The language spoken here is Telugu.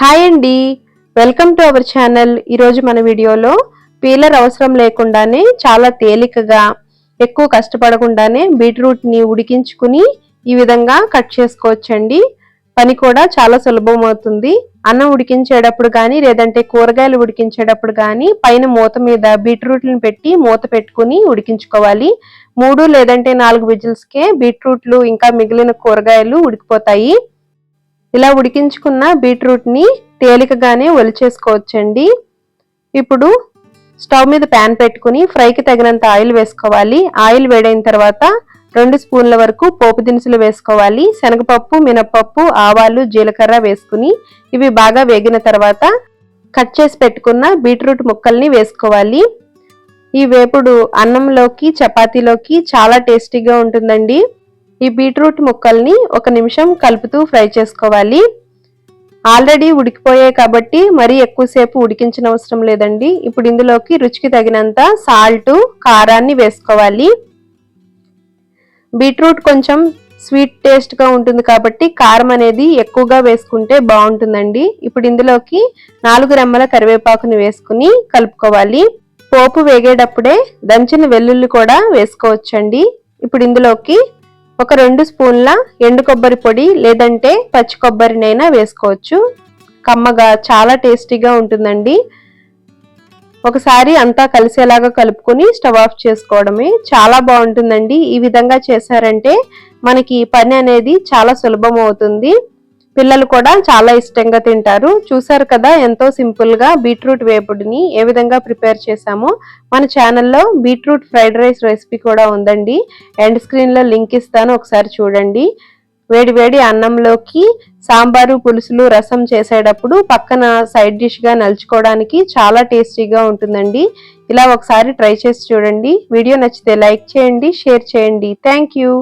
హాయ్ అండి. Welcome to our channel. ఈరోజు మన వీడియోలో పీలర్ అవసరం లేకుండానే చాలా తేలికగా ఎక్కువ కష్టపడకుండానే బీట్రూట్ని ఉడికించుకుని ఈ విధంగా కట్ చేసుకోవచ్చండి. పని కూడా చాలా సులభం అవుతుంది. అన్నం ఉడికించేటప్పుడు కానీ లేదంటే కూరగాయలు ఉడికించేటప్పుడు కానీ పైన మూత మీద బీట్రూట్లను పెట్టి మూత పెట్టుకుని ఉడికించుకోవాలి. మూడు లేదంటే నాలుగు విజిల్స్కే బీట్రూట్లు ఇంకా మిగిలిన కూరగాయలు ఉడికిపోతాయి. ఇలా ఉడికించుకున్న బీట్రూట్ని తేలికగానే ఒలిచేసుకోవచ్చండి ఇప్పుడు స్టవ్ మీద ప్యాన్ పెట్టుకుని ఫ్రైకి తగినంత ఆయిల్ వేసుకోవాలి. ఆయిల్ వేడైన తర్వాత రెండు స్పూన్ల వరకు పోపు దినుసులు వేసుకోవాలి. శనగపప్పు మినపప్పు ఆవాలు జీలకర్ర వేసుకుని ఇవి బాగా వేగిన తర్వాత కట్ చేసి పెట్టుకున్న బీట్రూట్ ముక్కల్ని వేసుకోవాలి. ఈ వేపుడు అన్నంలోకి చపాతీలోకి చాలా టేస్టీగా ఉంటుందండి. ఈ బీట్రూట్ ముక్కల్ని ఒక నిమిషం కలుపుతూ ఫ్రై చేసుకోవాలి. ఆల్రెడీ ఉడికిపోయాయి కాబట్టి మరీ ఎక్కువసేపు ఉడికించిన అవసరం లేదండి. ఇప్పుడు ఇందులోకి రుచికి తగినంత సాల్ట్ కారాన్ని వేసుకోవాలి. బీట్రూట్ కొంచెం స్వీట్ టేస్ట్గా ఉంటుంది కాబట్టి కారం అనేది ఎక్కువగా వేసుకుంటే బాగుంటుందండి. ఇప్పుడు ఇందులోకి నాలుగు రెమ్మల కరివేపాకుని వేసుకుని కలుపుకోవాలి. పోపు వేగేటప్పుడే దంచిన వెల్లుల్లి కూడా వేసుకోవచ్చండి. ఇప్పుడు ఇందులోకి ఒక రెండు స్పూన్ల ఎండు కొబ్బరి పొడి లేదంటే పచ్చి కొబ్బరినైనా వేసుకోవచ్చు. కమ్మగా చాలా టేస్టీగా ఉంటుందండి. ఒకసారి అంతా కలిసేలాగా కలుపుకొని స్టవ్ ఆఫ్ చేసుకోవడమే చాలా బాగుంటుందండి. ఈ విధంగా చేశారంటే మనకి పని అనేది చాలా సులభం అవుతుంది. పిల్లలు కూడా చాలా ఇష్టంగా తింటారు. చూసారు కదా ఎంతో సింపుల్గా బీట్రూట్ వేపుడిని ఏ విధంగా ప్రిపేర్ చేశామో. మన ఛానల్లో బీట్రూట్ ఫ్రైడ్ రైస్ రెసిపీ కూడా ఉందండి. ఎండ్ స్క్రీన్లో లింక్ ఇస్తాను ఒకసారి చూడండి. వేడి వేడి అన్నంలోకి సాంబారు పులుసులు రసం చేసేటప్పుడు పక్కన సైడ్ డిష్గా నలుచుకోవడానికి చాలా టేస్టీగా ఉంటుందండి. ఇలా ఒకసారి ట్రై చేసి చూడండి. వీడియో నచ్చితే లైక్ చేయండి షేర్ చేయండి. Thank you.